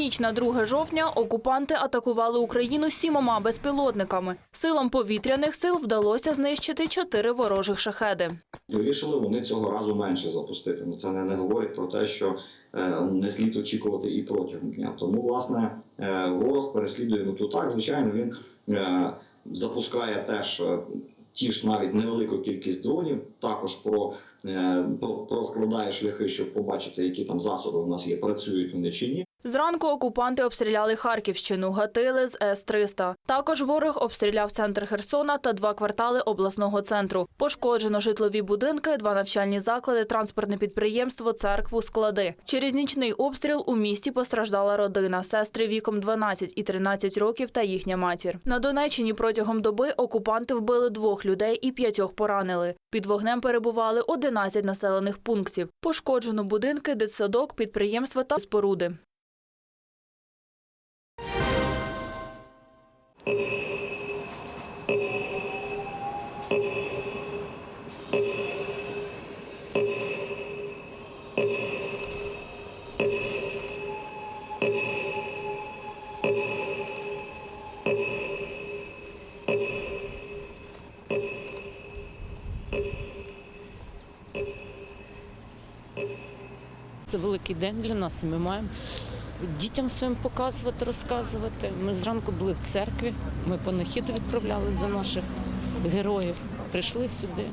ніч на 2 жовтня окупанти атакували Україну сімома безпілотниками. Силам повітряних сил вдалося знищити чотири ворожих шахеди. Вирішили вони цього разу менше запустити. Ну це не, не говорить про те, що е, не слід очікувати і протягом дня. Тому, власне, е, ворог переслідує то так. Звичайно, він е, запускає теж. Ті ж навіть невелику кількість дронів, також про, е, про, розкладає шляхи, щоб побачити, які там засоби у нас є, працюють вони чи ні. Зранку окупанти обстріляли Харківщину, гатили з С-300. Також ворог обстріляв центр Херсона та два квартали обласного центру. Пошкоджено житлові будинки, два навчальні заклади, транспортне підприємство, церкву, склади. Через нічний обстріл у місті постраждала родина, сестри віком 12 і 13 років та їхня матір. На Донеччині протягом доби окупанти вбили двох людей і п'ятьох поранили. Під вогнем перебували 11 населених пунктів. Пошкоджено будинки, дитсадок, підприємства та споруди. Це великий день для нас. і Ми маємо дітям своїм показувати, розказувати. Ми зранку були в церкві. Ми панахіду відправляли за наших героїв. Прийшли сюди.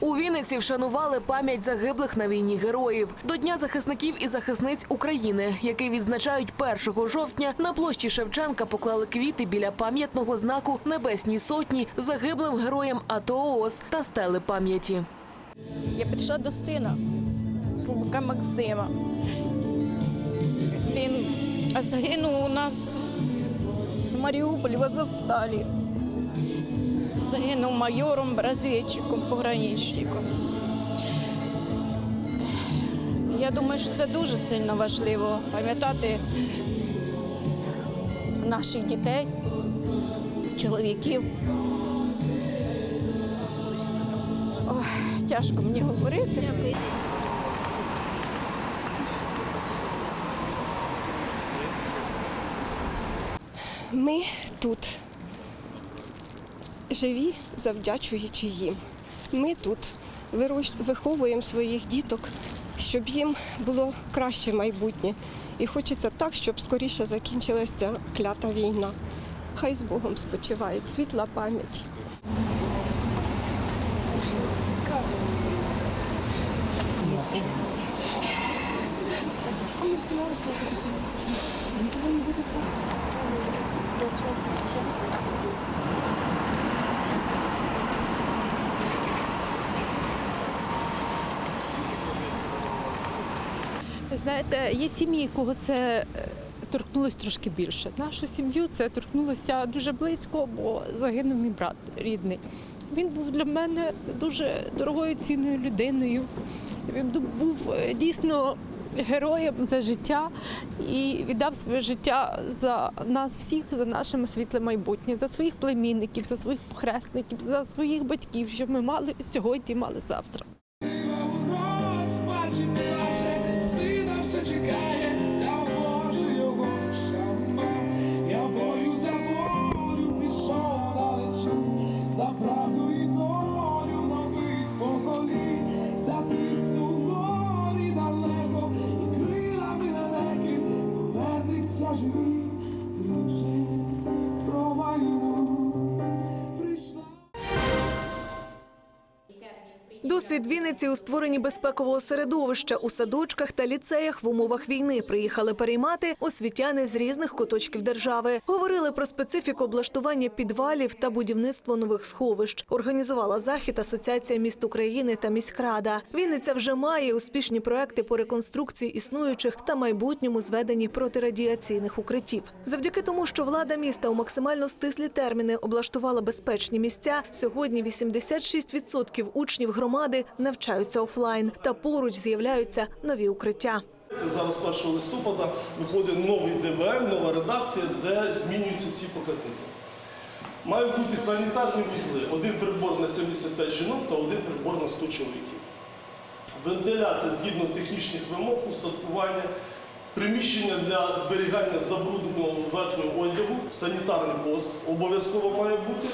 У Вінниці вшанували пам'ять загиблих на війні героїв до Дня захисників і захисниць України, який відзначають 1 жовтня. На площі Шевченка поклали квіти біля пам'ятного знаку Небесній сотні загиблим героям АТО ООС та стели пам'яті. Я прийшла до сина Слобока Максима. Він загинув у нас в Маріуполі в Азовсталі. Загинув майором, бразильчиком, пограничником. Я думаю, що це дуже сильно важливо пам'ятати наших дітей, чоловіків. Ой, тяжко мені говорити. Ми тут живі, завдячуючи їм. Ми тут виховуємо своїх діток, щоб їм було краще майбутнє. І хочеться так, щоб скоріше закінчилася ця клята війна. Хай з Богом спочивають, світла пам'ять. Знаєте, є сім'ї, кого це е, торкнулося трошки більше. Нашу сім'ю це торкнулося дуже близько, бо загинув мій брат рідний. Він був для мене дуже дорогою цінною людиною. Він був е, дійсно героєм за життя і віддав своє життя за нас всіх, за наше світле майбутнє, за своїх племінників, за своїх похресників, за своїх батьків, щоб ми мали сьогодні, мали завтра. Досвід Вінниці у створенні безпекового середовища у садочках та ліцеях в умовах війни приїхали переймати освітяни з різних куточків держави. Говорили про специфіку облаштування підвалів та будівництво нових сховищ. Організувала захід Асоціація міст України та міськрада. Вінниця вже має успішні проекти по реконструкції існуючих та майбутньому зведенні протирадіаційних укриттів. Завдяки тому, що влада міста у максимально стислі терміни облаштувала безпечні місця. Сьогодні 86% учнів громади навчаються офлайн, та поруч з'являються нові укриття. Зараз 1 листопада виходить новий ДВР, нова редакція, де змінюються ці показники. Мають бути санітарні вузли, один прибор на 75 жінок та один прибор на 100 чоловіків. Вентиляція згідно технічних вимог устаткування приміщення для зберігання забрудненого верхнього одягу, санітарний пост обов'язково має бути,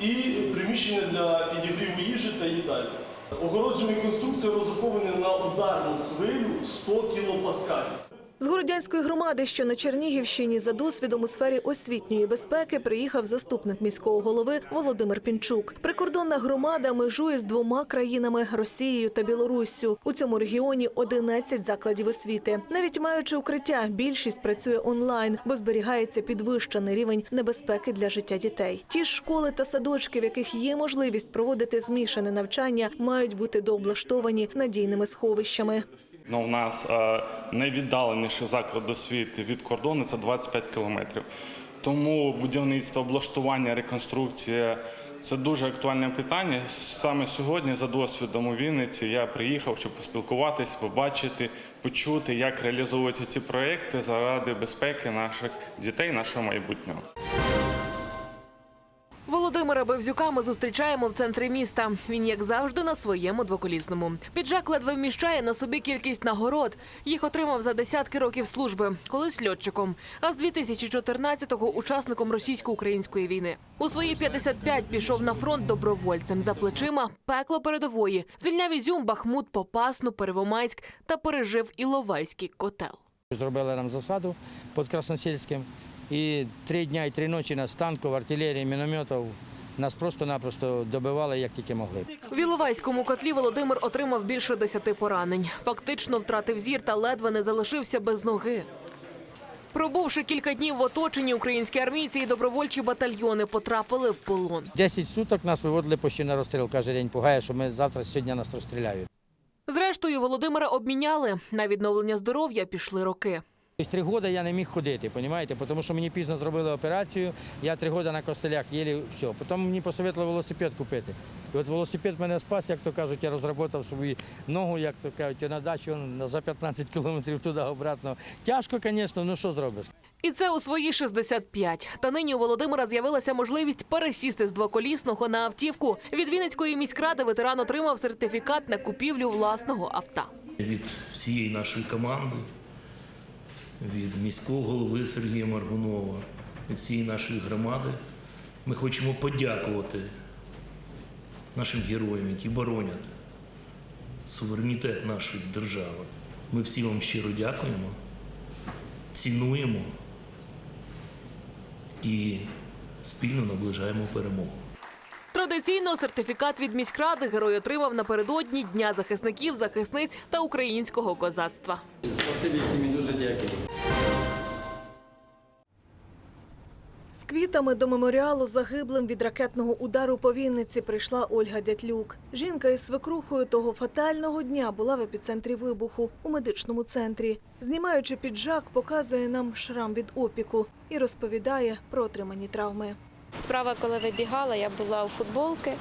і приміщення для підігріву їжі та їдальні. Огороджені конструкції розраховані на ударну хвилю 100 кілопаскалів. З Городянської громади, що на Чернігівщині, за досвідом у сфері освітньої безпеки приїхав заступник міського голови Володимир Пінчук. Прикордонна громада межує з двома країнами Росією та Білоруссю. У цьому регіоні 11 закладів освіти. Навіть маючи укриття, більшість працює онлайн, бо зберігається підвищений рівень небезпеки для життя дітей. Ті ж школи та садочки, в яких є можливість проводити змішане навчання, мають бути дооблаштовані надійними сховищами. Ну, у нас е, найвіддаленіший заклад освіти від кордону це 25 кілометрів. Тому будівництво, облаштування, реконструкція це дуже актуальне питання. Саме сьогодні, за досвідом у Вінниці, я приїхав, щоб поспілкуватись, побачити, почути, як реалізовуються ці проекти заради безпеки наших дітей, нашого майбутнього. Володимира Бевзюка ми зустрічаємо в центрі міста. Він, як завжди, на своєму двоколісному. Піджак ледве вміщає на собі кількість нагород. Їх отримав за десятки років служби, колись льотчиком, а з 2014-го – учасником російсько-української війни. У свої 55 пішов на фронт добровольцем за плечима пекло передової. Звільняв Ізюм, Бахмут, Попасну, Перевомайськ та пережив Іловайський котел. Зробили нам засаду під Красносільським. І три дня і три ночі нас танків, артилерії, мінометів нас просто-напросто добивали, як тільки могли. В Іловайському котлі Володимир отримав більше десяти поранень. Фактично втратив зір та ледве не залишився без ноги. Пробувши кілька днів в оточенні, українські армійці і добровольчі батальйони потрапили в полон. Десять суток нас виводили почти на розстріл. Кожен день пугає, що ми завтра сьогодні нас розстріляють. Зрештою, Володимира обміняли. На відновлення здоров'я пішли роки. Ось три роки я не міг ходити, розумієте? тому що мені пізно зробили операцію, я три роки на костелях їли все. Потім мені посоветували велосипед купити. І от велосипед мене спас, як то кажуть, я розробив свою ногу, як то кажуть, на дачу за 15 кілометрів туди обратно. Тяжко, звісно, ну що зробиш? І це у свої 65. Та нині у Володимира з'явилася можливість пересісти з двоколісного на автівку. Від Вінницької міськради ветеран отримав сертифікат на купівлю власного авто. від всієї нашої команди, від міського голови Сергія Маргунова, від всієї нашої громади. Ми хочемо подякувати нашим героям, які боронять суверенітет нашої держави. Ми всі вам щиро дякуємо, цінуємо і спільно наближаємо перемогу. Традиційно сертифікат від міськради герой отримав напередодні Дня захисників, захисниць та українського козацтва. Спасибі всім дуже дякую. З квітами до меморіалу загиблим від ракетного удару по Вінниці прийшла Ольга Дятлюк. Жінка із свекрухою того фатального дня була в епіцентрі вибуху у медичному центрі. Знімаючи піджак, показує нам шрам від опіку і розповідає про отримані травми. Справа, коли вибігала, я була у футболки.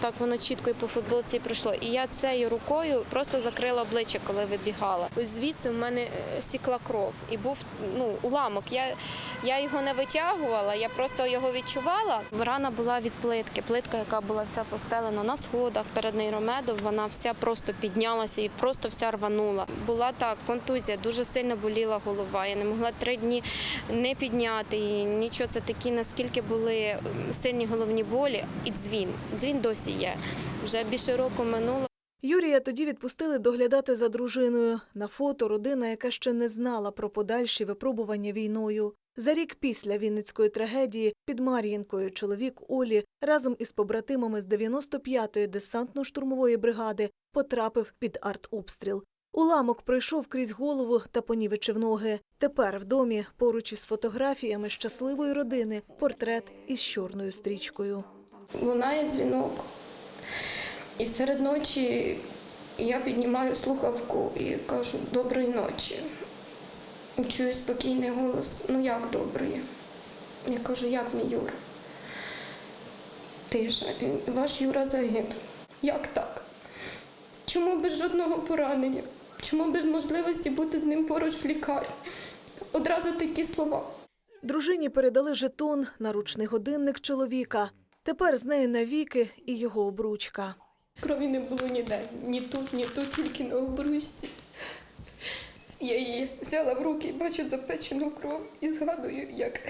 Так воно чітко і по футболці пройшло. І я цією рукою просто закрила обличчя, коли вибігала. Ось звідси в мене е, сікла кров. І був ну, уламок. Я, я його не витягувала, я просто його відчувала. Рана була від плитки. Плитка, яка була вся постелена на сходах перед нейромедом, вона вся просто піднялася і просто вся рванула. Була так, контузія, дуже сильно боліла голова. Я не могла три дні не підняти її. Нічого це такі, наскільки були сильні головні болі, і дзвін. Дзвін досі є. Вже більше року минуло. Юрія тоді відпустили доглядати за дружиною. На фото родина, яка ще не знала про подальші випробування війною. За рік після Вінницької трагедії під Мар'їнкою чоловік Олі разом із побратимами з 95-ї десантно-штурмової бригади потрапив під артобстріл. Уламок пройшов крізь голову та понівечив ноги. Тепер в домі, поруч із фотографіями щасливої родини, портрет із чорною стрічкою. Лунає дзвінок. І серед ночі я піднімаю слухавку і кажу доброї ночі. Чую спокійний голос, ну як доброї? Я кажу, як мій Юра? Тиша. Ваш Юра загинув. Як так? Чому без жодного поранення? Чому без можливості бути з ним поруч в лікарні? Одразу такі слова. Дружині передали жетон, наручний годинник чоловіка. Тепер з нею навіки і його обручка. Крові не було ніде, ні тут, ні тут, тільки на обручці. Я її взяла в руки і бачу запечену кров і згадую, як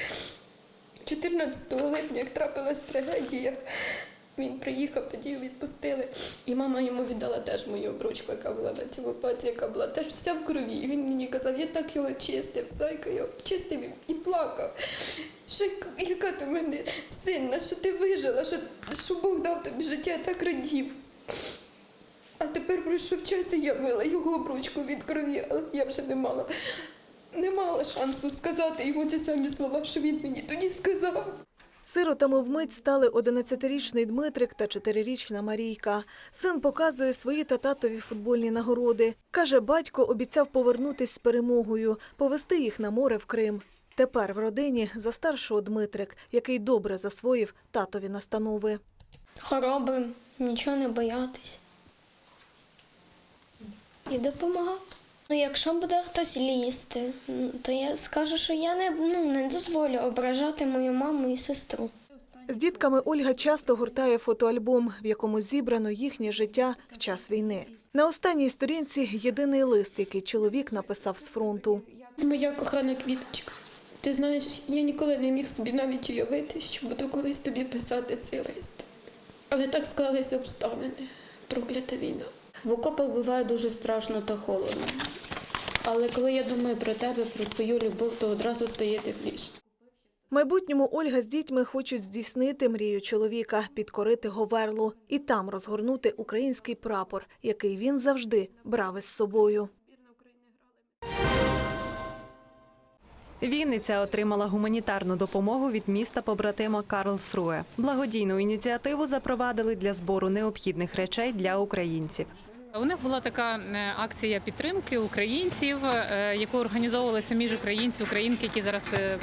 14 липня, як трапилась трагедія, він приїхав, тоді відпустили. І мама йому віддала теж мою обручку, яка була на цьому паці, яка була теж вся в крові. І він мені казав, я так його чистив, зайка його чистив і- плакав. Що яка- ти мене сильна, що ти вижила, що, що Бог дав тобі життя, я так радів. А тепер пройшов час, і я мила його обручку від крові, але я вже не мала, не мала шансу сказати йому ті самі слова, що він мені тоді сказав. Сиротами вмить стали 11-річний Дмитрик та 4-річна Марійка. Син показує свої та татові футбольні нагороди. Каже, батько обіцяв повернутись з перемогою, повести їх на море в Крим. Тепер в родині за старшого Дмитрик, який добре засвоїв татові настанови. Хоробрим, нічого не боятись. І допомагати. Ну, якщо буде хтось лізти, то я скажу, що я не, ну, не дозволю ображати мою маму і сестру. З дітками Ольга часто гуртає фотоальбом, в якому зібрано їхнє життя в час війни. На останній сторінці єдиний лист, який чоловік написав з фронту. Моя кохана квіточка. Ти знаєш, я ніколи не міг собі навіть уявити, що буду колись тобі писати цей лист. Але так склалися обставини. Проклята війна. В окопах буває дуже страшно та холодно. Але коли я думаю про тебе, про твою любов, то одразу стає тепліше. В майбутньому Ольга з дітьми хочуть здійснити мрію чоловіка, підкорити Говерлу і там розгорнути український прапор, який він завжди брав із собою. Вінниця отримала гуманітарну допомогу від міста побратима Карлсруе. Благодійну ініціативу запровадили для збору необхідних речей для українців. У них була така е, акція підтримки українців, е, яку організовували самі ж українці, українки, які зараз е,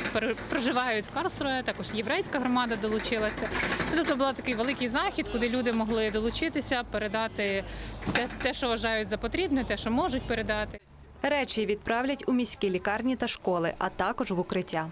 проживають в Карлсруе. Також єврейська громада долучилася. Ну, Тобто був такий великий захід, куди люди могли долучитися, передати те, те, що вважають за потрібне, те, що можуть передати. Речі відправлять у міські лікарні та школи, а також в укриття.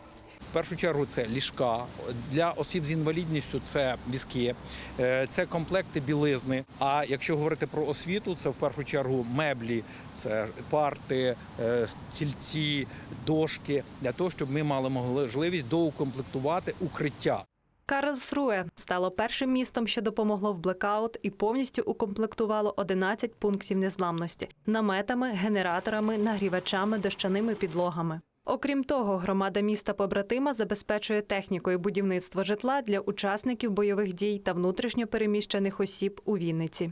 В першу чергу це ліжка для осіб з інвалідністю. Це візки, е, це комплекти білизни. А якщо говорити про освіту, це в першу чергу меблі, це парти, е, стільці, дошки для того, щоб ми мали можливість доукомплектувати укриття. Карлсруе стало першим містом, що допомогло в блекаут і повністю укомплектувало 11 пунктів незламності наметами, генераторами, нагрівачами, дощаними підлогами. Окрім того, громада міста побратима забезпечує технікою будівництво житла для учасників бойових дій та внутрішньо переміщених осіб у Вінниці.